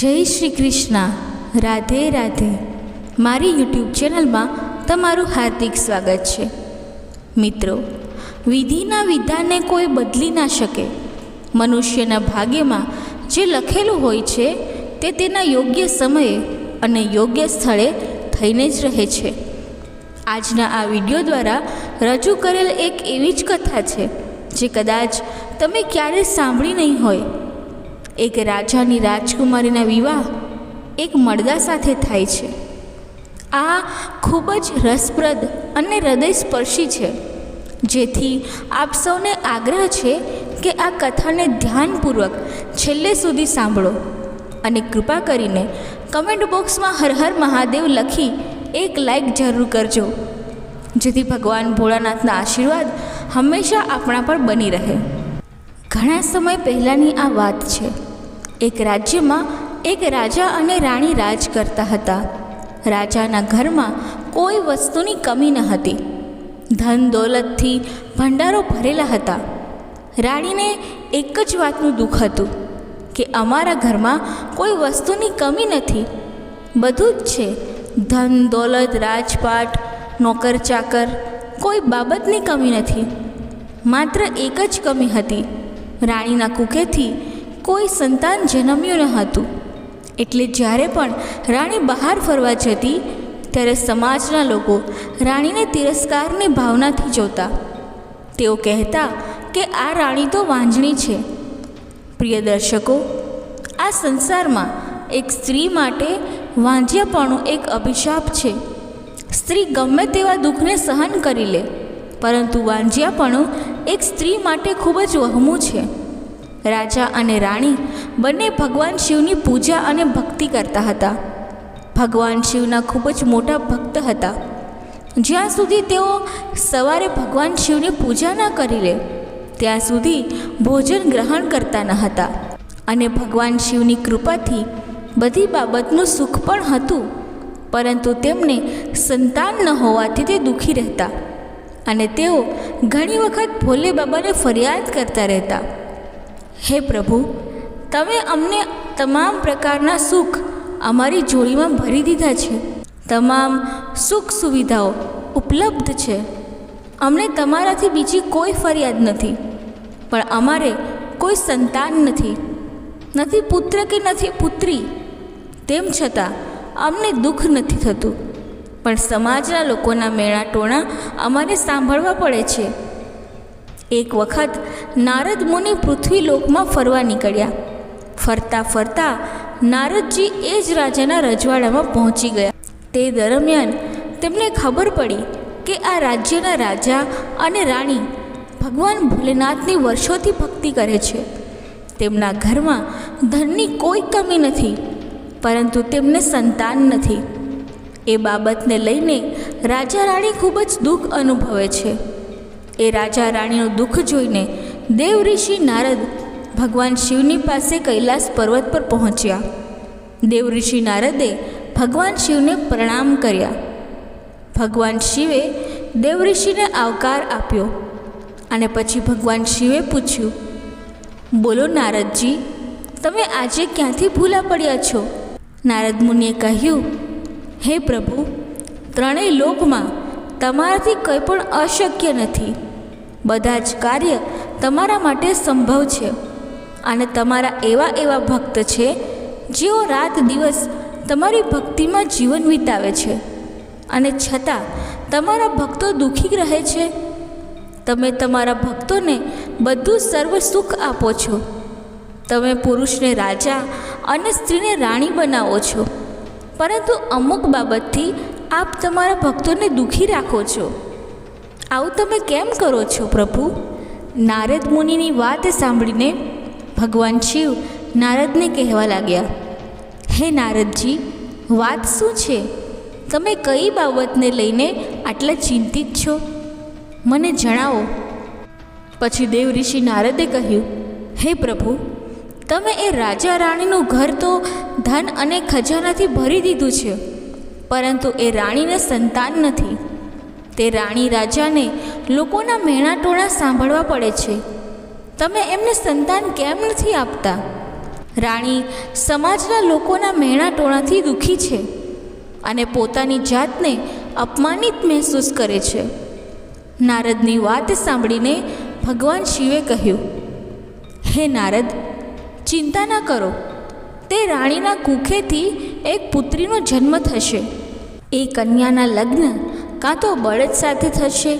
જય શ્રી કૃષ્ણ. રાધે રાધે. મારી યુટ્યુબ ચેનલમાં તમારું હાર્દિક સ્વાગત છે. મિત્રો, વિધિના વિધાનને કોઈ બદલી ના શકે. મનુષ્યના ભાગ્યમાં જે લખેલું હોય છે તે તેના યોગ્ય સમયે અને યોગ્ય સ્થળે થઈને જ રહે છે. આજના આ વીડિયો દ્વારા રજૂ કરેલ એક એવી જ કથા છે, જે કદાચ તમે ક્યારેય સાંભળી નહીં હોય. એક રાજાની રાજકુમારીના વિવાહ એક મળદા સાથે થાય છે. આ ખૂબ જ રસપ્રદ અને હૃદયસ્પર્શી છે. જેથી આપ સૌને આગ્રહ છે કે આ કથાને ધ્યાનપૂર્વક છેલ્લે સુધી સાંભળો અને કૃપા કરીને કમેન્ટ બોક્સમાં હર હર મહાદેવ લખી એક લાઈક જરૂર કરજો, જેથી ભગવાન ભોળાનાથના આશીર્વાદ હંમેશા આપણા પર બની રહે. ઘણા સમય પહેલાંની આ વાત છે. એક રાજ્યમાં એક રાજા અને રાણી રાજ કરતા હતા. રાજાના ઘરમાં કોઈ વસ્તુની કમી ન હતી. ધન દોલતથી ભંડારો ભરેલા હતા. રાણીને એક જ વાતનું દુઃખ હતું કે અમારા ઘરમાં કોઈ વસ્તુની કમી નથી. બધું જ છે. ધન, દોલત, રાજપાટ નોકર ચાકર કોઈ બાબતની કમી નથી. માત્ર એક જ કમી હતી. રાણીના કુખેથી કોઈ સંતાન જન્મ્યું ન હતું. એટલે જ્યારે પણ રાણી બહાર ફરવા જતી, ત્યારે સમાજના લોકો રાણીને તિરસ્કારની ભાવનાથી જોતા. તેઓ કહેતા કે આ રાણી તો વાંજણી છે. પ્રિય દર્શકો, આ સંસારમાં એક સ્ત્રી માટે વાંજ્યાપણું એક અભિશાપ છે. સ્ત્રી ગમે તેવા દુઃખને સહન કરી લે, પરંતુ વાંજ્યાપણું એક સ્ત્રી માટે ખૂબ જ વહમું છે. રાજા અને રાણી બંને ભગવાન શિવની પૂજા અને ભક્તિ કરતા હતા. ભગવાન શિવના ખૂબ જ મોટા ભક્ત હતા. જ્યાં સુધી તેઓ સવારે ભગવાન શિવની પૂજા ન કરી લે, ત્યાં સુધી ભોજન ગ્રહણ કરતા ન હતા. અને ભગવાન શિવની કૃપાથી બધી બાબતનું સુખ પણ હતું, પરંતુ તેમને સંતાન ન હોવાથી તે દુઃખી રહેતા. અને તેઓ ઘણી વખત ભોલે બાબાને ફરિયાદ કરતા રહેતા. હે પ્રભુ, તમે અમને તમામ પ્રકારના સુખ અમારી જોડીમાં ભરી દીધા છે. તમામ સુખ સુવિધાઓ ઉપલબ્ધ છે. અમને તમારાથી બીજી કોઈ ફરિયાદ નથી, પણ અમારે કોઈ સંતાન નથી. નથી પુત્ર કે નથી પુત્રી, તેમ છતાં અમને દુઃખ નથી થતું. પણ સમાજના લોકોના મેળા ટોણા અમારે સાંભળવા પડે છે. એક વખત નારદ મુનિ પૃથ્વી લોકમાં ફરવા નીકળ્યા. ફરતા ફરતા નારદજી એ જ રાજાના રજવાડામાં પહોંચી ગયા. તે દરમિયાન તેમને ખબર પડી કે આ રાજ્યના રાજા અને રાણી ભગવાન ભોલેનાથની વર્ષોથી ભક્તિ કરે છે. તેમના ઘરમાં ધનની કોઈ કમી નથી, પરંતુ તેમને સંતાન નથી. એ બાબતને લઈને રાજા રાણી ખૂબ જ દુઃખ અનુભવે છે. એ રાજા રાણીનું દુઃખ જોઈને દેવ ઋષિ નારદ ભગવાન શિવની પાસે કૈલાસ પર્વત પર પહોંચ્યા. દેવ ઋષિ નારદે ભગવાન શિવને પ્રણામ કર્યા. ભગવાન શિવે દેવ ઋષિને આવકાર આપ્યો અને પછી ભગવાન શિવે પૂછ્યું, બોલો નારદજી, તમે આજે ક્યાંથી ભૂલા પડ્યા છો? નારદ મુનિએ કહ્યું, હે પ્રભુ, ત્રણેય લોકમાં તમારાથી કંઈ પણ અશક્ય નથી. બધા જ કાર્ય તમારા માટે સંભવ છે. અને તમારા એવા એવા ભક્ત છે, જેઓ રાત દિવસ તમારી ભક્તિમાં જીવન વિતાવે છે. અને છતાં તમારા ભક્તો દુઃખી રહે છે. તમે તમારા ભક્તોને બધું સર્વ સુખ આપો છો. તમે પુરુષને રાજા અને સ્ત્રીને રાણી બનાવો છો. પરંતુ અમુક બાબતથી આપ તમારા ભક્તોને દુઃખી રાખો છો. આવું તમે કેમ કરો છો પ્રભુ? નારદ મુનિની વાત સાંભળીને ભગવાન શિવ નારદને કહેવા લાગ્યા, હે નારદજી, વાત શું છે? તમે કઈ બાબતને લઈને આટલા ચિંતિત છો? મને જણાવો. પછી દેવ ઋષિ નારદે કહ્યું, હે પ્રભુ, તમે એ રાજા રાણીનું ઘર તો ધન અને ખજાનાથી ભરી દીધું છે, પરંતુ એ રાણીને સંતાન નથી. તે રાણી રાજાને લોકોના મેણાટોણા સાંભળવા પડે છે. તમે એમને સંતાન કેમ નથી આપતા? રાણી સમાજના લોકોના મેણાટોણાથી દુઃખી છે અને પોતાની જાતને અપમાનિત મહેસૂસ કરે છે. નારદની વાત સાંભળીને ભગવાન શિવે કહ્યું, હે નારદ, ચિંતા ન કરો. તે રાણીના કુખેથી એક પુત્રીનો જન્મ થશે. એ કન્યાના લગ્ન કાં તો બળદ સાથે થશે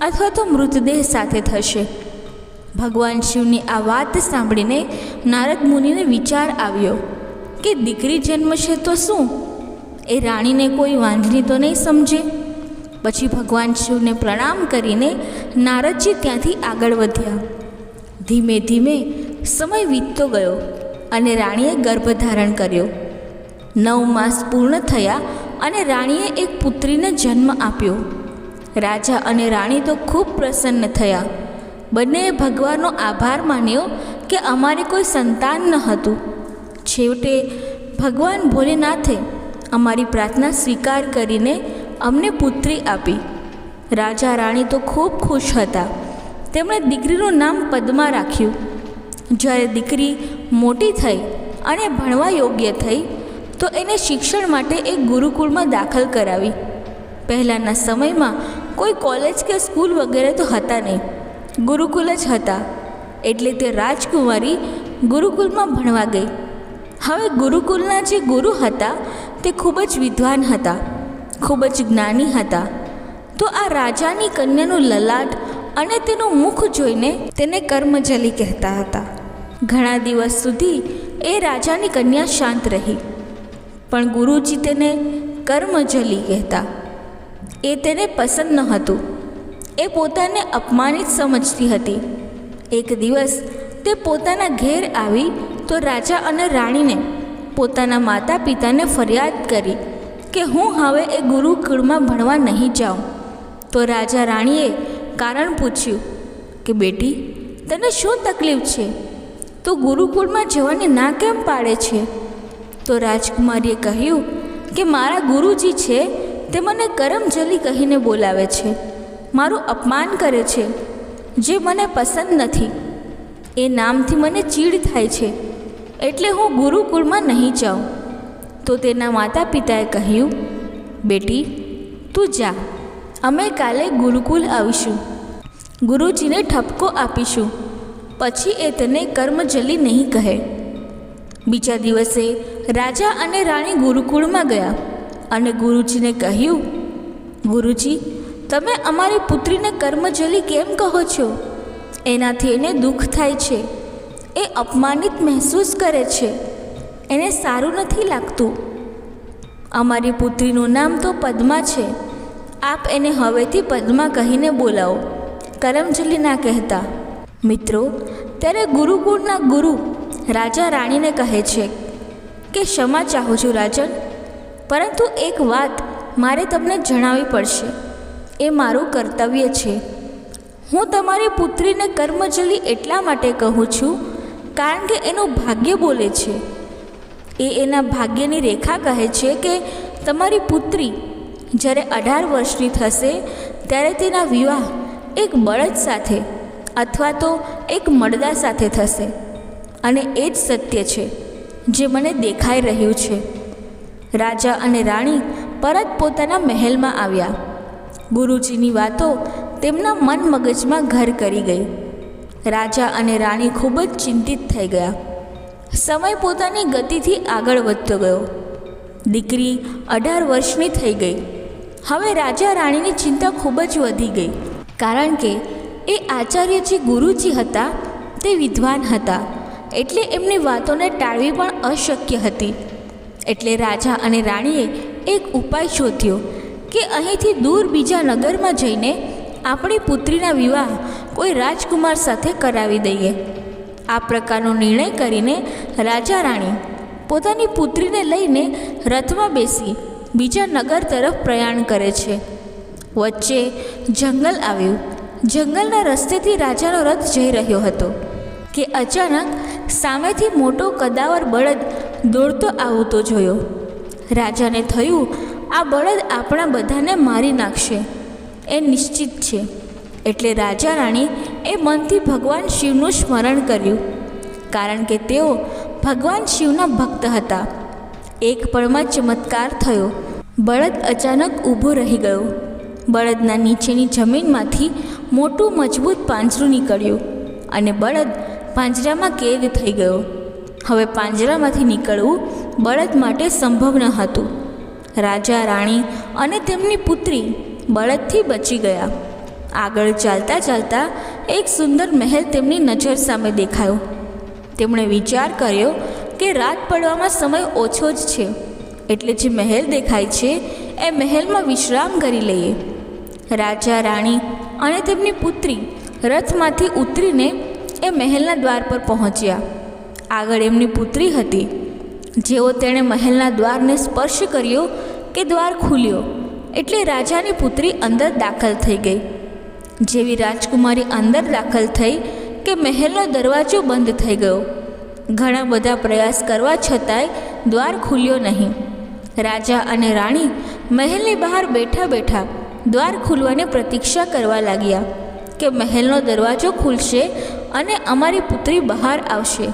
અથવા તો મૃતદેહ સાથે થશે. ભગવાન શિવની આ વાત સાંભળીને નારદ મુનિને વિચાર આવ્યો કે દીકરી જન્મશે તો શું? એ રાણીને કોઈ વાંધણી તો નહીં સમજે. પછી ભગવાન શિવને પ્રણામ કરીને નારદજી ત્યાંથી આગળ વધ્યા. ધીમે ધીમે સમય વીતતો ગયો અને રાણીએ ગર્ભ ધારણ કર્યો. નવ માસ પૂર્ણ થયા અને રાણીએ એક પુત્રીને જન્મ આપ્યો. રાજા અને રાણી તો ખૂબ પ્રસન્ન થયા. બંનેએ ભગવાનનો આભાર માન્યો કે અમારે કોઈ સંતાન ન હતું. છેવટે ભગવાન ભોલેનાથે અમારી પ્રાર્થના સ્વીકાર કરીને અમને પુત્રી આપી. રાજા રાણી તો ખૂબ ખુશ હતા. તેમણે દીકરીનું નામ પદ્મા રાખ્યું. જ્યારે દીકરી મોટી થઈ અને ભણવા યોગ્ય થઈ તો એને શિક્ષણ માટે એક ગુરુકુળમાં દાખલ કરાવી. પહેલાંના સમયમાં કોઈ કોલેજ કે સ્કૂલ વગેરે તો હતા નહીં. ગુરુકુલ જ હતા. એટલે તે રાજકુમારી ગુરુકુલમાં ભણવા ગઈ. હવે ગુરુકુલના જે ગુરુ હતા, તે ખૂબ જ વિદ્વાન હતા, ખૂબ જ જ્ઞાની હતા. તો આ રાજાની કન્યાનું લલાટ અને તેનું મુખ જોઈને તેને કર્મજલી કહેતા હતા. ઘણા દિવસ સુધી એ રાજાની કન્યા શાંત રહી. પણ ગુરુજી તેને કર્મજલી કહેતા. એ તેને પસંદ ન હતું. એ પોતાને અપમાનિત સમજતી હતી. એક દિવસ તે પોતાના ઘેર આવી તો રાજા અને રાણીને પોતાના માતા પિતાને ફરિયાદ કરી કે હું હવે એ ગુરુકુળમાં ભણવા નહીં જાઉં. તો રાજા રાણીએ કારણ પૂછ્યું કે બેટી, તને શું તકલીફ છે? તો ગુરુકુળમાં જવાની ના કેમ પાડે છે? તો રાજકુમારીએ કહ્યું કે મારા ગુરુજી છે, તે મને કરમજલી કહીને બોલાવે છે. મારું અપમાન કરે છે, જે મને પસંદ નથી. એ નામથી મને ચીડ થાય છે, એટલે હું ગુરુકુળમાં નહીં જાઉં. તો તેના માતા પિતાએ કહ્યું, બેટી, તું જા, અમે કાલે ગુરુકુલ આવીશું. ગુરુજીને ઠપકો આપીશું. પછી એ તને કર્મજલી નહીં કહે. બીજા દિવસે રાજા અને રાણી ગુરુકુળમાં ગયા અને ગુરુજીને કહ્યું, ગુરુજી, તમે અમારી પુત્રીને કર્મજલી કેમ કહો છો? એનાથી એને દુઃખ થાય છે. એ અપમાનિત મહેસૂસ કરે છે. એને સારું નથી લાગતું. અમારી પુત્રીનું નામ તો પદ્મા છે. આપ એને હવેથી પદ્મા કહીને બોલાવો. કરમજલી ના કહેતા, મિત્રો, ત્યારે ગુરુકુળના ગુરુ રાજા રાણીને કહે છે કે ક્ષમા ચાહું છું, રાજન. પરંતુ એક વાત મારે તમને જણાવવી પડશે. એ મારું કર્તવ્ય છે. હું તમારી પુત્રીને કર્મજલી એટલા માટે કહું છું કારણ કે એનું ભાગ્ય બોલે છે. એ એના ભાગ્યની રેખા કહે છે કે તમારી પુત્રી જ્યારે અઢાર વર્ષની થશે ત્યારે તેના વિવાહ એક બળદ સાથે અથવા તો એક મળદા સાથે થશે. અને એ જ સત્ય છે, જે મને દેખાઈ રહ્યું છે. રાજા અને રાણી પરત પોતાના મહેલમાં આવ્યા. ગુરુજીની વાતો તેમના મન મગજમાં ઘર કરી ગઈ. રાજા અને રાણી ખૂબ જ ચિંતિત થઈ ગયા. સમય પોતાની ગતિથી આગળ વધતો ગયો. દીકરી અઢાર વર્ષની થઈ ગઈ. હવે રાજા રાણીની ચિંતા ખૂબ જ વધી ગઈ. કારણ કે એ આચાર્ય જે ગુરુજી હતા, તે વિદ્વાન હતા. એટલે એમની વાતોને ટાળવી પણ અશક્ય હતી. એટલે રાજા અને રાણીએ એક ઉપાય શોધ્યો કે અહીંથી દૂર બીજા નગરમાં જઈને આપણી પુત્રીના વિવાહ કોઈ રાજકુમાર સાથે કરાવી દઈએ. આ પ્રકારનો નિર્ણય કરીને રાજા રાણી પોતાની પુત્રીને લઈને રથમાં બેસી બીજા નગર તરફ પ્રયાણ કરે છે. વચ્ચે જંગલ આવ્યું. જંગલના રસ્તેથી રાજાનો રથ જઈ રહ્યો હતો કે અચાનક સામેથી મોટો કદાવર બળદ દોડતો આવતો જોયો. રાજાને થયું, આ બળદ આપણા બધાને મારી નાખશે. એ નિશ્ચિત છે. એટલે રાજા રાણી એ મનથી ભગવાન શિવનું સ્મરણ કર્યું. કારણ કે તેઓ ભગવાન શિવના ભક્ત હતા. એક પળમાં ચમત્કાર થયો. બળદ અચાનક ઊભો રહી ગયો. બળદના નીચેની જમીનમાંથી મોટું મજબૂત પાંજરું નીકળ્યું અને બળદ પાંજરામાં કેદ થઈ ગયો. હવે પાંજરામાંથી નીકળવું બળદ માટે સંભવ ન હતું. રાજા, રાણી અને તેમની પુત્રી બળદથી બચી ગયા. આગળ ચાલતા ચાલતા એક સુંદર મહેલ તેમની નજર સામે દેખાયો. તેમણે વિચાર કર્યો કે રાત પડવામાં સમય ઓછો જ છે. એટલે જે મહેલ દેખાય છે, એ મહેલમાં વિશ્રામ કરી લઈએ. રાજા, રાણી અને તેમની પુત્રી રથમાંથી ઉતરીને એ મહેલના દ્વાર પર પહોંચ્યા. આગળ એમની પુત્રી હતી. જેવો તેણે મહેલના દ્વારને સ્પર્શ કર્યો કે દ્વાર ખુલ્યો એટલે રાજાની પુત્રી અંદર દાખલ થઈ ગઈ. જેવી રાજકુમારી અંદર દાખલ થઈ કે મહેલનો દરવાજો બંધ થઈ ગયો. ઘણા બધા પ્રયાસ કરવા છતાંય દ્વાર ખુલ્યો નહીં. રાજા અને રાણી મહેલની બહાર બેઠા બેઠા દ્વાર ખુલવાની પ્રતીક્ષા કરવા લાગ્યા કે મહેલનો દરવાજો ખુલશે અને અમારી પુત્રી બહાર આવશે.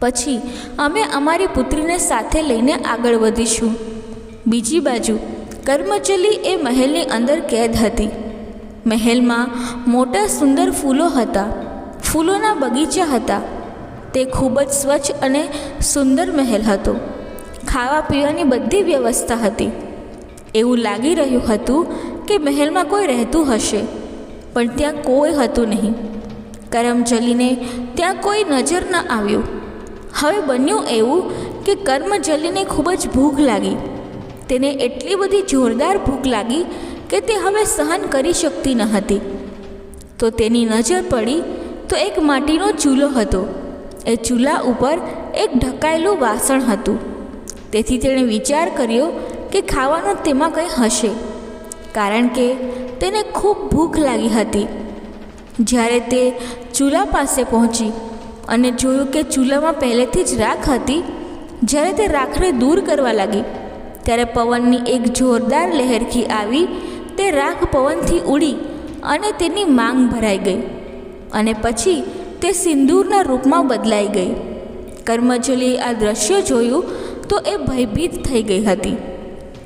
પછી અમે અમારી પુત્રીને સાથે લઈને આગળ વધીશું. બીજી બાજુ, કર્મચલી એ મહેલની અંદર કેદ હતી. મહેલમાં મોટા સુંદર ફૂલો હતા. ફૂલોના બગીચા હતા. તે ખૂબ જ સ્વચ્છ અને સુંદર મહેલ હતો. ખાવા પીવાની બધી વ્યવસ્થા હતી. એવું લાગી રહ્યું હતું કે મહેલમાં કોઈ રહેતું હશે. પણ ત્યાં કોઈ હતું નહીં. કરમજલીને ત્યાં કોઈ નજર ન આવ્યું. હવે બન્યું એવું કે કર્મજલીને ખૂબ જ ભૂખ લાગી. તેને એટલી બધી જોરદાર ભૂખ લાગી કે તે હવે સહન કરી શકતી ન હતી. તો તેની નજર પડી તો એક માટીનો ચૂલો હતો. એ ચૂલા ઉપર એક ઢકાયેલું વાસણ હતું. તેથી તેણે વિચાર કર્યો કે ખાવાનું તેમાં કંઈ હશે. કારણ કે તેને ખૂબ ભૂખ લાગી હતી. જ્યારે તે ચૂલા પાસે પહોંચી અને જોયું કે ચૂલામાં પહેલેથી જ રાખ હતી, જ્યારે તે રાખને દૂર કરવા લાગી, ત્યારે પવનની એક જોરદાર લહેરખી આવી, તે રાખ પવનથી ઉડી અને તેની માંગ ભરાઈ ગઈ અને પછી તે સિંદૂરના રૂપમાં બદલાઈ ગઈ. કર્મજલીએ આ દ્રશ્ય જોયું તો એ ભયભીત થઈ ગઈ હતી.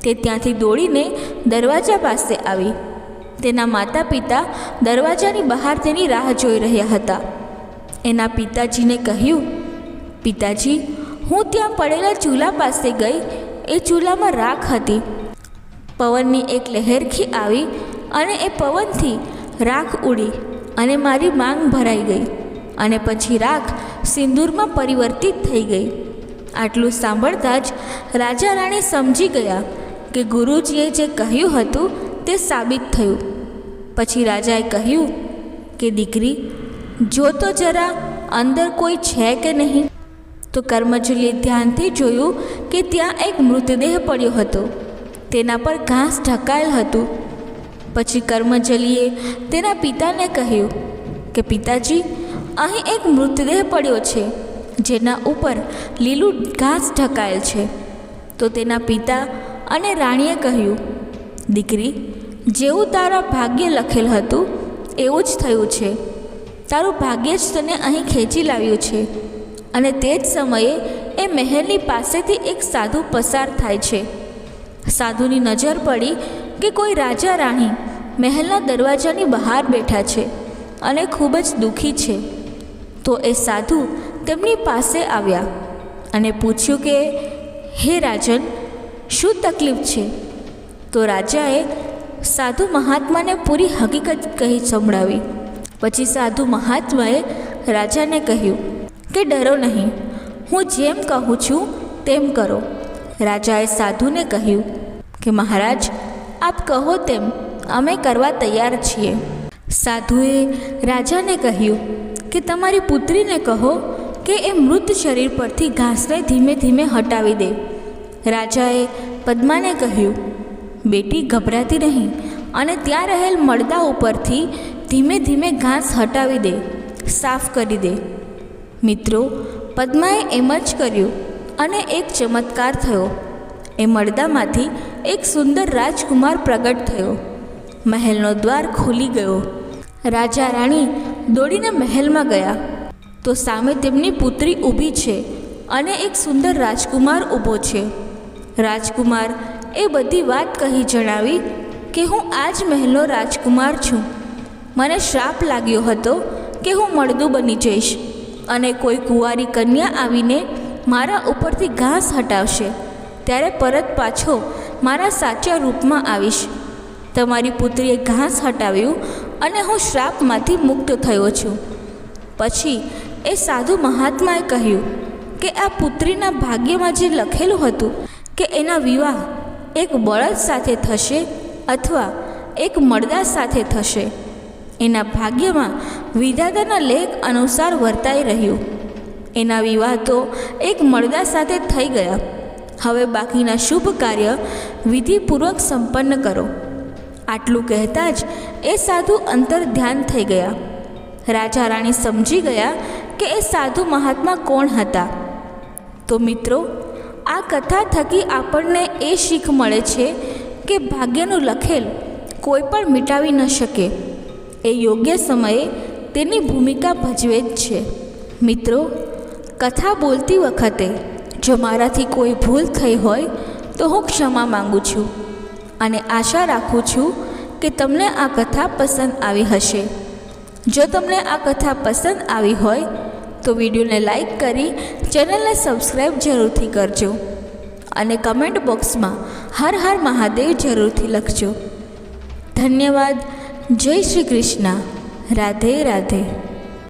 તે ત્યાંથી દોડીને દરવાજા પાસે આવી. તેના માતા પિતા દરવાજાની બહાર તેની રાહ જોઈ રહ્યા હતા. એના પિતાજીને કહ્યું, પિતાજી, હું ત્યાં પડેલા ચૂલા પાસે ગઈ, એ ચૂલામાં રાખ હતી. પવનની એક લહેરખી આવી અને એ પવનથી રાખ ઉડી અને મારી માંગ ભરાઈ ગઈ અને પછી રાખ સિંદૂરમાં પરિવર્તિત થઈ ગઈ. આટલું સાંભળતા જ રાજા રાણી સમજી ગયા કે ગુરુજીએ જે કહ્યું હતું તે સાબિત થયું. પછી રાજાએ કહ્યું કે, દીકરી, જો તો જરા અંદર કોઈ છે કે નહીં? તો કર્મચુલીએ ધ્યાનથી જોયું કે ત્યાં એક મૃતદેહ પડ્યો હતો. તેના પર ઘાસ ઢકાયેલ હતું. પછી કર્મજલીએ તેના પિતાને કહ્યું કે, પિતાજી, અહીં એક મૃતદેહ પડ્યો છે, જેના ઉપર લીલું ઘાસ ઢકાયેલ છે. તો તેના પિતા અને રાણીએ કહ્યું દીકરી, જેવું તારા ભાગ્ય લખેલ હતું, એવું જ થયું છે. તારું ભાગ્ય જ તને અહીં ખેંચી લાવ્યું છે. અને તે જ સમયે એ મહેલની પાસેથી એક સાધુ પસાર થાય છે. સાધુની નજર પડી કે કોઈ રાજા રાણી મહેલના દરવાજાની બહાર બેઠા છે અને ખૂબ જ દુઃખી છે. તો એ સાધુ તેમની પાસે આવ્યા અને પૂછ્યું કે, હે રાજન, શું તકલીફ છે? તો રાજાએ સાધુ મહાત્માને પૂરી હકીકત કહી સંભળાવી. પછી સાધુ મહાત્માએ રાજાને કહ્યું કે ડરો નહીં, હું જેમ કહું છું તેમ કરો. રાજાએ સાધુને કહ્યું કે મહારાજ, આપ કહો તેમ, અમે કરવા તૈયાર છીએ. સાધુએ રાજાને કહ્યું કે તમારી પુત્રીને કહો કે એ મૃત શરીર પરથી ઘાસને ધીમે ધીમે હટાવી દે. રાજાએ પદ્માને કહ્યું બેટી ગભરાતી નહીં અને ત્યાં રહેલ મળદા ઉપરથી ધીમે ધીમે ઘાસ હટાવી દે, સાફ કરી દે. મિત્રો, પદ્માએ એમ જ કર્યું અને એક ચમત્કાર થયો. એ મળદામાંથી એક સુંદર રાજકુમાર પ્રગટ થયો. મહેલનો દ્વાર ખુલી ગયો. રાજા રાણી દોડીને મહેલમાં ગયા. તો સામે તેમની પુત્રી ઊભી છે અને એક સુંદર રાજકુમાર ઊભો છે. રાજકુમાર એ બધી વાત કહી જણાવી કે હું આ જ મહેલનો રાજકુમાર છું. મને શ્રાપ લાગ્યો હતો કે હું મળદું બની જઈશ અને કોઈ કુંવારી કન્યા આવીને મારા ઉપરથી ઘાસ હટાવશે, ત્યારે પરત પાછો મારા સાચા રૂપમાં આવીશ. તમારી પુત્રીએ ઘાસ હટાવ્યું અને હું શ્રાપમાંથી મુક્ત થયો છું. પછી એ સાધુ મહાત્માએ કહ્યું કે આ પુત્રીના ભાગ્યમાં જે લખેલું હતું કે એના વિવાહ એક બળદ સાથે થશે અથવા એક મળદા સાથે થશે. એના ભાગ્યમાં વિધાતાના લેખ અનુસાર વર્તાઈ રહ્યું. એના વિવાહ તો એક મળદા સાથે થઈ ગયા. હવે બાકીના શુભ કાર્ય વિધિપૂર્વક સંપન્ન કરો. આટલું કહેતા જ એ સાધુ અંતર ધ્યાન થઈ ગયા. રાજા રાણી સમજી ગયા કે એ સાધુ મહાત્મા કોણ હતા. તો મિત્રો આ કથા થકી આપણને એ શીખ મળે છે કે ભાગ્યનું લખેલ કોઈ પણ મિટાવી ન શકે. એ યોગ્ય સમયે તેની ભૂમિકા ભજવે જ છે. મિત્રો, કથા બોલતી વખતે જો મારાથી કોઈ ભૂલ થઈ હોય તો હું ક્ષમા માગું છું અને આશા રાખું છું કે તમને આ કથા પસંદ આવી હશે. જો તમને આ કથા પસંદ આવી હોય તો વિડીયોને લાઇક કરી ચેનલને સબસ્ક્રાઈબ જરૂરથી કરજો અને કમેન્ટ બોક્સમાં હર હર મહાદેવ જરૂરથી લખજો. ધન્યવાદ. જય શ્રી કૃષ્ણ. રાધે રાધે.